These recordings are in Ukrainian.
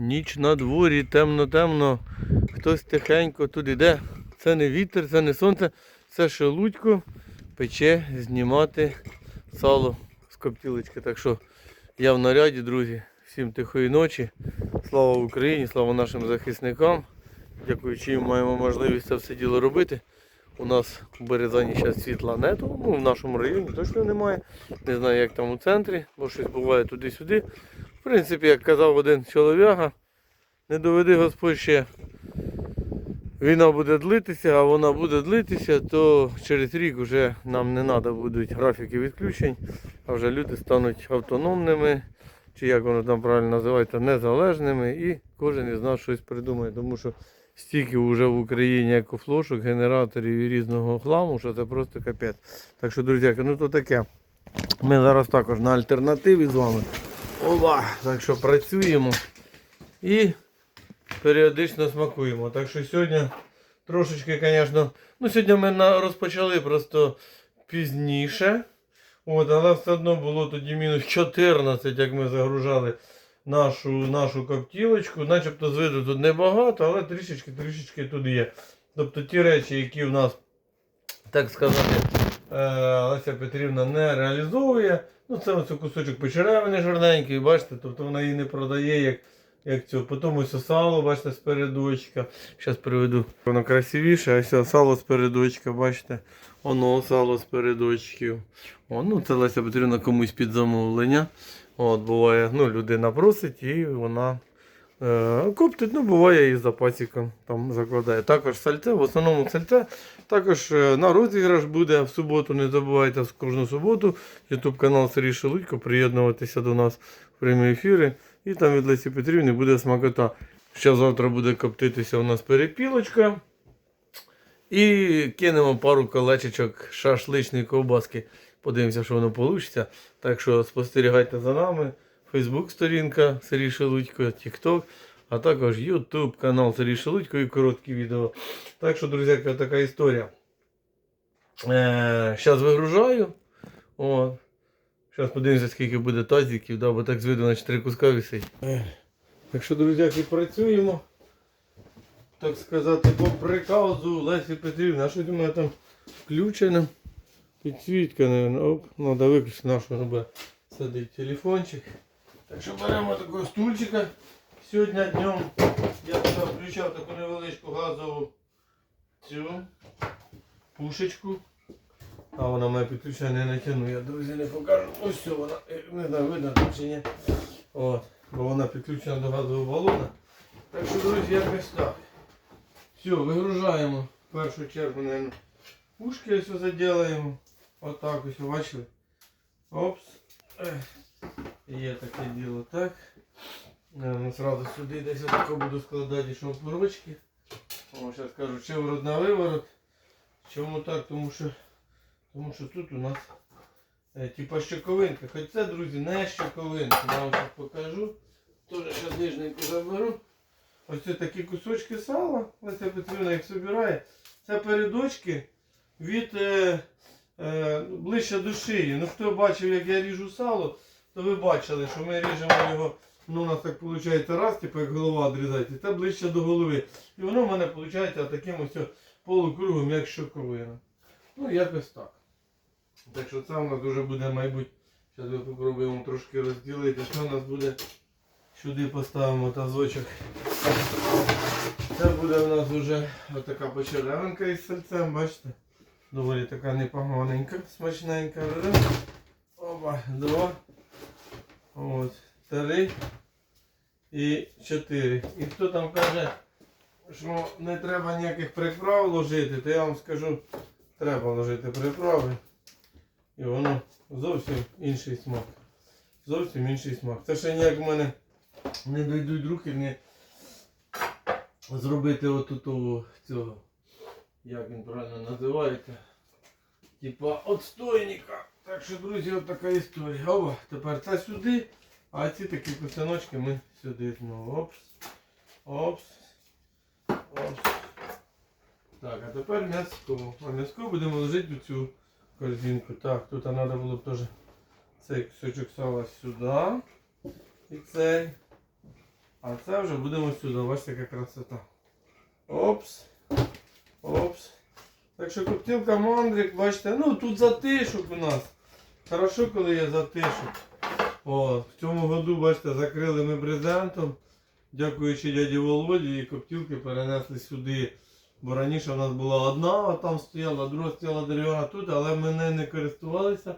Ніч на дворі, темно-темно. Хтось тихенько тут іде. Це не вітер, це не сонце, це шелудько пече знімати сало з коптілочки. Так що я в наряді, друзі. Всім тихої ночі. Слава Україні, слава нашим захисникам. Дякуючи їм маємо можливість це все діло робити. У нас в Березані зараз світла нету, ну в нашому районі точно немає. Не знаю, як там у центрі, бо щось буває туди-сюди. Принципі, як казав один чолов'яга, не доведи Господь ще. Війна буде длитися, а вона буде длитися, то через рік вже нам не треба будуть графіки відключень, а вже люди стануть автономними, чи як воно там правильно називається, незалежними, і кожен із нас щось придумає. Тому що стільки вже в Україні екофлошок, генераторів і різного хламу, що це просто капець. Так що, друзі, ну то таке. Ми зараз також на альтернативі з вами. Ова! Так що працюємо і періодично смакуємо. Так що сьогодні трошечки, звісно, ну сьогодні ми розпочали просто пізніше. От, але все одно було тоді мінус 14, як ми загружали нашу, нашу коптілочку. Начебто з виду тут небагато, але трішечки трішечки тут є. Тобто ті речі, які в нас, так сказати, е, Леся Петрівна не реалізовує. Ну, це ось кусочок печеревини жирненький, бачите, тобто вона її не продає як, як цього. Потім ось сало, бачите, з передочка. Зараз приведу. Воно красивіше, а ось сало з передочка, бачите. Воно сало з передочків. О, ну, це Леся Петрівна комусь під замовлення. От, буває, ну, людина просить і вона коптить, ну, буває і за пасіком там закладає. Також сальце, в основному сальце. Також е, на розіграш буде в суботу, не забувайте в кожну суботу. Ютуб канал Сергій Шелудько, приєднуватися до нас в прямі ефіри. І там від Лесі Петрівни буде смакота. Ще завтра буде коптитися у нас перепілочка. І кинемо пару колечечок шашличної ковбаски. Подивимося, що воно вийде. Так що спостерігайте за нами. Фейсбук сторінка Сергій Шелудько, Тікток, а також Ютуб канал Сергій Шелудько і короткі відео. Так що, друзі, така історія. Зараз вигружаю. От. Зараз подивимося, скільки буде тазиків, да, бо так з виду на 4 куска висить. Так що, друзі, працюємо. Так сказати, по приказу Лесі Петрівни. А що у мене там включено? Підсвітка, наверное. Оп, треба виключити нашу робити. Садить телефончик. Так що беремо такого стульчика. Сьогодні днем я включав таку невеличку газову цю пушечку. А вона в мене підключена не натягну, я друзі не покажу. Ось все вона, е, не знаю, видно чи ні. От, бо вона підключена до газового балона. Так що, друзі, якось так. Все, вигружаємо в першу чергу, наверное, ушки ось заділаємо. Отак ось, бачили? Опс. Є таке діло, так. Сразу сюди десь отако буду складати шовпорочки. Зараз кажу, шиворот на виворот. Чому так? Тому що, тому що тут у нас е, типа щоковинка. Хоч це, друзі, не щоковинка. Я вам зараз покажу. Теж зараз нижненько заберу. Ось це такі кусочки сала. Леся Петрівна їх збирає. Це передочки від е, е, ближче до шиї. Ну хто бачив, як я ріжу сало, то ви бачили, що ми ріжемо його. Ну, у нас так виходить раз, типу як голова відрізається, це ближче до голови. І воно в мене виходить таким ось полукругом, як щоковина. Ну, якось так. Так що це у нас дуже буде, мабуть, зараз ми спробуємо трошки розділити. Що у нас буде? Сюди поставимо тазочок. Це буде у нас вже така почеревинка із сальцем, бачите? Доволі така непоганенька, смачненька. Оба, два. От, три і чотири. І хто там каже, що не треба ніяких приправ ложити, то я вам скажу, треба ложити приправи. І воно зовсім інший смак. Зовсім інший смак. Це ще ніяк в мене не дійдуть руки не зробити оту ту цього, як він правильно називається. Типа отстойника. Так що, друзі, от така історія. Оба, тепер це сюди, а ці такі кусиночки ми сюди знову. Опс. Опс. Опс. Так, а тепер м'яско. А м'яско будемо ложити у цю корзинку. Так, тут треба було б теж цей кусочок сала сюди. І цей. А це вже будемо сюди. Бачите, яка красота. Опс. Опс. Так що коптілка мандрик, бачите, ну тут затишок у нас. Хорошо, коли є затишок. О, в цьому году, бачите, закрили ми брезентом. Дякуючи дяді Володі, і коптілки перенесли сюди. Бо раніше в нас була одна, а там стояла, друга стояла дерев'яна тут, але ми нею не користувалися.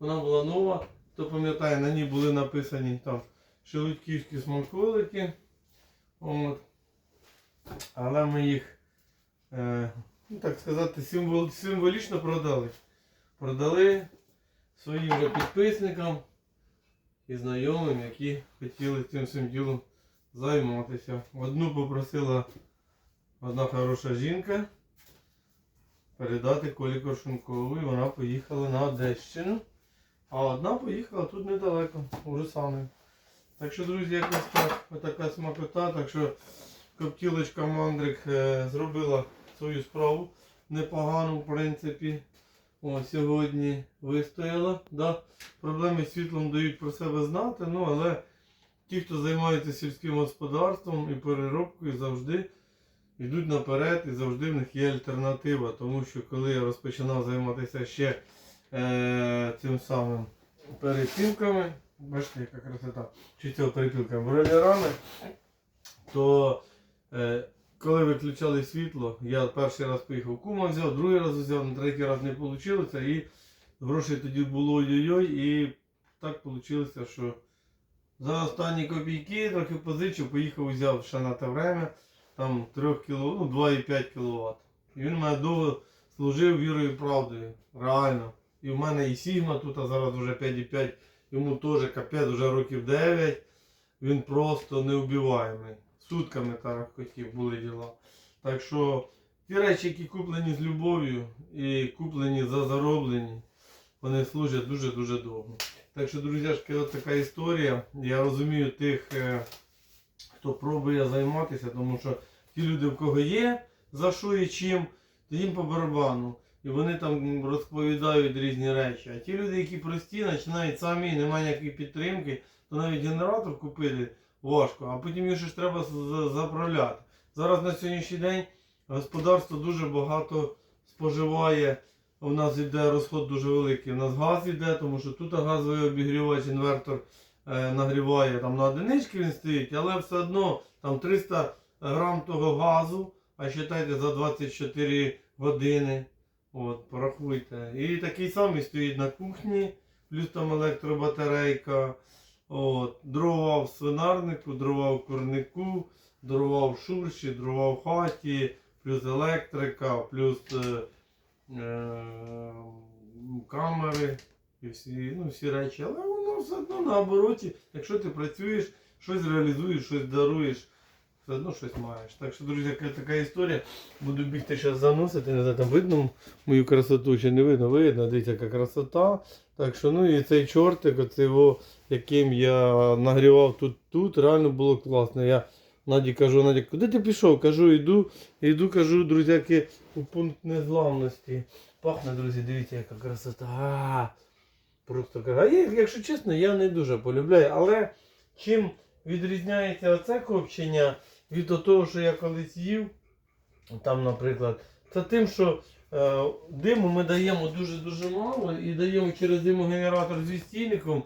Вона була нова. Хто пам'ятає, на ній були написані там шелудьківські смаколики. От. Але ми їх, е, ну, так сказати, символ, символічно продали. Продали своїм же підписникам і знайомим, які хотіли цим всім ділом займатися. Одну попросила одна хороша жінка передати Колі Коршункову, і вона поїхала на Одещину. А одна поїхала тут недалеко, у Русани. Так що, друзі, якось так, отака смакота. Так що коптілочка Мандрик е, зробила свою справу непогану, в принципі. О, сьогодні вистояла. Да. Проблеми з світлом дають про себе знати, ну але ті, хто займається сільським господарством і переробкою, завжди йдуть наперед і завжди в них є альтернатива. Тому що коли я розпочинав займатися ще е, цим самим перепілками, бачите, яка красота, чи цього перепілками, бройлерами, то е, коли виключали світло, я перший раз поїхав кума взяв, другий раз взяв, на третій раз не вийшло. І грошей тоді було ой-ой-ой, і так вийшло, що за останні копійки трохи позичив, поїхав взяв ще на те время, там 3 кіло, ну 2,5 кВт. І він мене довго служив вірою і правдою. Реально. І в мене і Сігма тут, а зараз вже 5,5, йому теж капець, вже років 9. Він просто неубиваємий. Сутками так хотів були діла. Так що ті речі, які куплені з любов'ю і куплені за зароблені, вони служать дуже-дуже довго. Так що, друзяшки, от така історія. Я розумію тих, е, хто пробує займатися, тому що ті люди, в кого є за що і чим, то їм по барабану. І вони там розповідають різні речі. А ті люди, які прості, починають самі, немає ніякої підтримки, то навіть генератор купити важко, а потім його ж треба заправляти. Зараз на сьогоднішній день господарство дуже багато споживає. У нас йде розход дуже великий. У нас газ йде, тому що тут газовий обігрівач, інвертор е, нагріває там на одинички він стоїть, але все одно там 300 грам того газу, а вважайте за 24 години. От, порахуйте. І такий самий стоїть на кухні, плюс там електробатарейка. От, в свинарнику, дрова в курнику, дрова в шурші, дрова в хаті, плюс електрика, плюс е, е, камери і всі, ну, всі речі. Але воно все одно на обороті. Якщо ти працюєш, щось реалізуєш, щось даруєш, все одно щось маєш. Так що, друзі, така історія. Буду бігти зараз заносити, не знаю, там видно мою красоту чи не видно, видно, дивіться, яка красота. Так що, ну і цей чортик, оцей його, яким я нагрівав тут, тут, реально було класно. Я Наді кажу, Наді, куди ти пішов? Кажу, йду, йду, кажу, друзяки, у пункт незламності. Пахне, друзі, дивіться, яка красота. А, Просто краса. А якщо чесно, я не дуже полюбляю. Але чим відрізняється оце копчення від того, що я колись їв, там, наприклад, це тим, що е, диму ми даємо дуже-дуже мало і даємо через димогенератор зі стільником.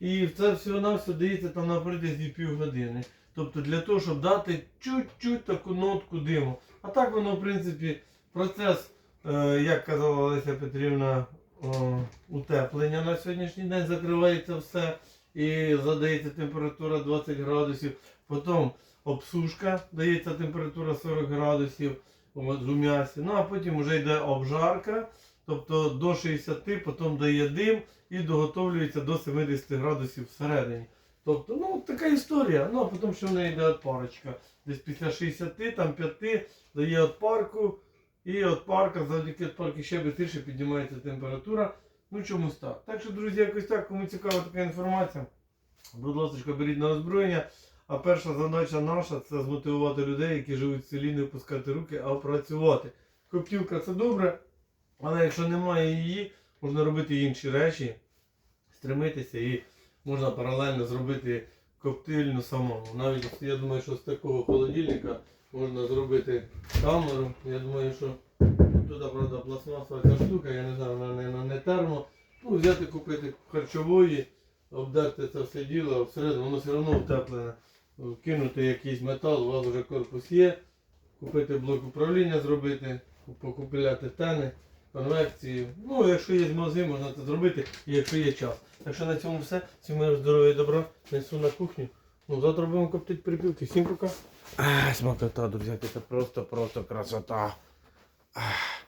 І це всього на все дається там на протязі півгодини. Тобто для того, щоб дати чуть-чуть таку нотку диму. А так воно, в принципі, процес, е, як казала Олеся Петрівна, о, утеплення на сьогоднішній день закривається все і задається температура 20 градусів. Потім обсушка, дається температура 40 градусів от, у м'ясі. Ну а потім вже йде обжарка, тобто до 60, потім дає дим і доготовлюється до 70 градусів всередині. Тобто, ну така історія. Ну а потім ще в неї йде отпарочка. Десь після 60, там 5 дає отпарку. І отпарка, завдяки отпарки ще швидше піднімається температура. Ну чомусь так. Так що, друзі, якось так, кому цікава така інформація, будь ласка, беріть на озброєння. А перша задача наша це змотивувати людей, які живуть в селі, не опускати руки, а працювати. Коптівка це добре, але якщо немає її, можна робити інші речі, стремитися і можна паралельно зробити коптильну самому. Навіть я думаю, що з такого холодильника можна зробити камеру. Я думаю, що туди, правда, пластмасова штука, я не знаю, вона не, термо. Ну, взяти, купити харчової, обдерти це все діло, всередину воно все одно утеплене. Кинути якийсь метал, у вас вже корпус є, купити блок управління, зробити, покупляти тени, конвекції. Ну, якщо є магазин, можна це зробити, і якщо є час. Так що на цьому все. Всім миру, здоров'я і добра. Несу на кухню. Ну, завтра будемо коптити перепілки. Всім пока. А, смакота, друзі, це просто, просто красота. Ах.